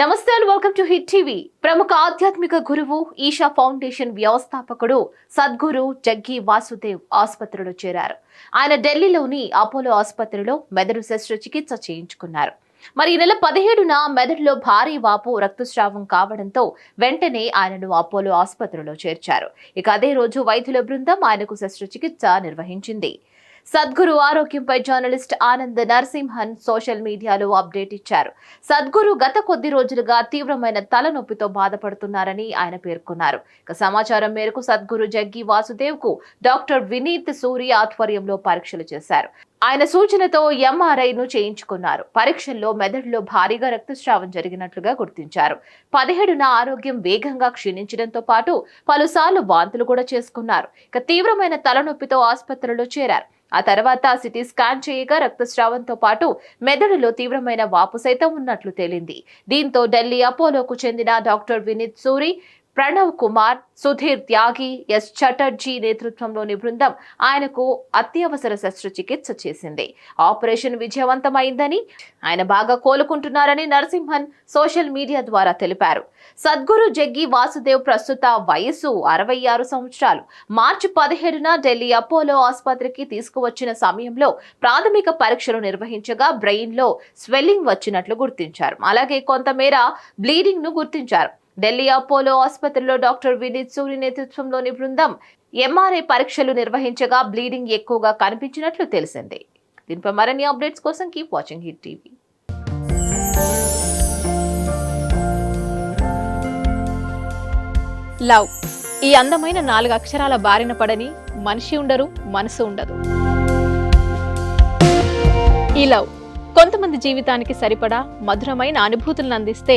నమస్తే and welcome to hit TV ప్రముఖ ఆధ్యాత్మిక గురువు ఈషా ఫౌండేషన్ వ్యవస్థాపకుడు సద్గురు జగ్గి వాసుదేవ్ ఆసుపత్రిలో చేరారు. ఆయన ఢిల్లీలోని అపోలో ఆసుపత్రిలో మెదడు శస్త్రచికిత్స చేయించుకున్నారు. మరి ఈ నెల పదిహేడున మెదడులో భారీ వాపు రక్తస్రావం కావడంతో వెంటనే ఆయనను అపోలో ఆసుపత్రిలో చేర్చారు. ఇక అదే రోజు వైద్యుల బృందం ఆయనకు శస్త్రచికిత్స నిర్వహించింది. సద్గురు ఆరోగ్యంపై జర్నలిస్ట్ ఆనంద్ నరసింహన్ సోషల్ మీడియాలో అప్డేట్ ఇచ్చారు. సద్గురు గత కొద్ది రోజులుగా తీవ్రమైన తలనొప్పితో బాధపడుతున్నారని ఆయన పేర్కొన్నారు. ఇక సమాచారం మేరకు సద్గురు జగ్గి వాసుదేవ్కు డాక్టర్ వినీత్ సూరి ఆధ్వర్యంలో పరీక్షలు చేశారు. ఆయన సూచనతో ఎంఆర్ఐ ను చేయించుకున్నారు. పరీక్షల్లో మెదడులో భారీగా రక్తస్రావం జరిగినట్లుగా గుర్తించారు. పదిహేడున ఆరోగ్యం వేగంగా క్షీణించడంతో పాటు పలుసార్లు వాంతులు కూడా చేసుకున్నారు. ఇక తీవ్రమైన తలనొప్పితో ఆసుపత్రిలో చేరారు. ఆ తర్వాత సిటీ స్కాన్ చేయగా రక్తస్రావంతో పాటు మెదడులో తీవ్రమైన వాపు సైతం ఉన్నట్లు తేలింది. దీంతో ఢిల్లీ అపోలోకు చెందిన డాక్టర్ వినీత్ సూరి ప్రణవ్ కుమార్ సుధీర్ త్యాగి ఎస్ చటర్జీ నేతృత్వంలోని బృందం ఆయనకు అత్యవసర శస్త్రచికిత్స చేసింది. ఆపరేషన్ విజయవంతమైందని ఆయన బాగా కోలుకుంటున్నారని నరసింహన్ సోషల్ మీడియా ద్వారా తెలిపారు. సద్గురు జగ్గి వాసుదేవ్ ప్రస్తుత వయసు అరవై ఆరు సంవత్సరాలు. మార్చి పదిహేడున ఢిల్లీ అపోలో ఆసుపత్రికి తీసుకువచ్చిన సమయంలో ప్రాథమిక పరీక్షలు నిర్వహించగా బ్రెయిన్లో స్వెల్లింగ్ వచ్చినట్లు గుర్తించారు. అలాగే కొంతమేర బ్లీడింగ్ను గుర్తించారు. ఢిల్లీ అపోలో ఆసుపత్రిలో డాక్టర్ వినీత్ సూరి నేతృత్వంలోని బృందం ఎంఆర్ఐ పరీక్షలు నిర్వహించగా బ్లీడింగ్ ఎక్కువగా కనిపించినట్లు తెలిసింది. దీనిపై మరిన్ని అప్డేట్స్ కోసం keep watching hit TV. Love. ఈ అందమైన నాలుగు అక్షరాల బారిన పడని మనిషి ఉండరు మనసు ఉండదు. ఈ లవ్ కొంతమంది జీవితానికి సరిపడా మధురమైన అనుభూతులను అందిస్తే